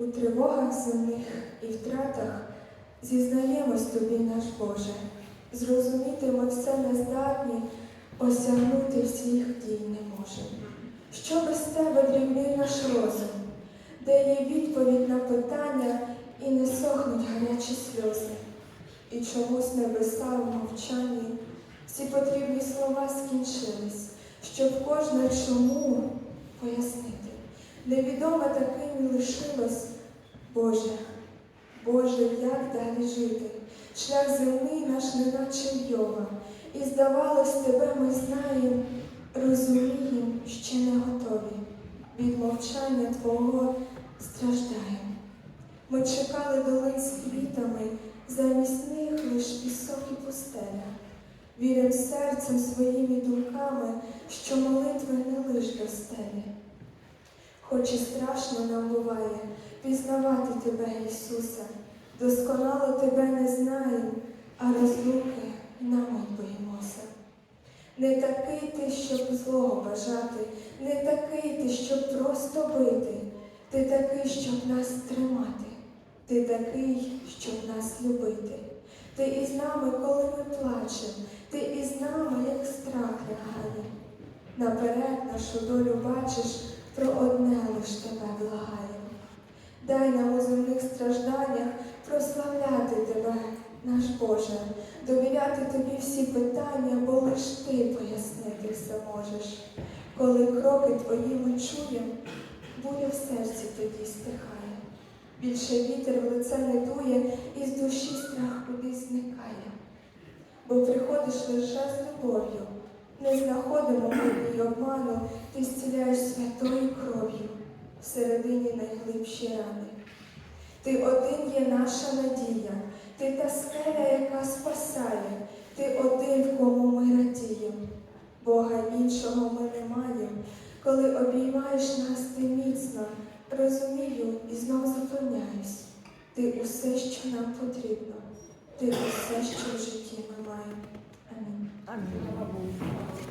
У тривогах земних і втратах зізнаємось тобі, наш Боже. Зрозуміти ми все не здатні, осягнути всіх дій не можемо. Що без тебе дрібний наш розум, де є відповідь на питання і не сохнуть гарячі сльози. І чомусь небеса в мовчанні всі потрібні слова скінчились, щоб кожне чому пояснити. Невідоме таким лишилось, Боже, Боже, як далі жити? Шлях земний наш неначе Йова, і здавалось, тебе ми знаєм, розумієм, ще не готові. Від мовчання Твого страждаєм. Ми чекали долин з квітами, замість них лиш пісок і пустеля. Вірим серцем своїми думками, що молитви не лиш до стелі. Хоч і страшно нам буває пізнавати тебе, Ісусе, досконало тебе не знаємо, а розлуки на мить боїмося. Не такий ти, щоб злого бажати, не такий ти, щоб просто бити, ти такий, щоб нас тримати, ти такий, щоб нас любити. Ти із нами, коли ми плачемо, ти із нами, як страх лягає. Наперед нашу долю бачиш, про одне лиш тебе благаємо. Дай нам у земних стражданнях прославляти тебе, наш Боже, довіряти тобі всі питання, бо лиш ти пояснити все можеш. Коли кроки твої ми чуємо, буря в серці тоді стихає. Більше вітер в лице не дує, і з душі страх кудись зникає. Бо приходиш лише з любов'ю, не знаходимо її обману, ти зціляєш святою кров'ю всередині найглибші рани. Ти один є наша надія, ти та скеля, яка спасає, ти один, в кому ми радіємо. Бога іншого ми не маємо. Коли обіймаєш нас ти міцно, розумію і знов запевняюсь. Ти усе, що нам потрібно, ти усе, що в житті ми маємо. Амінь. Амінь.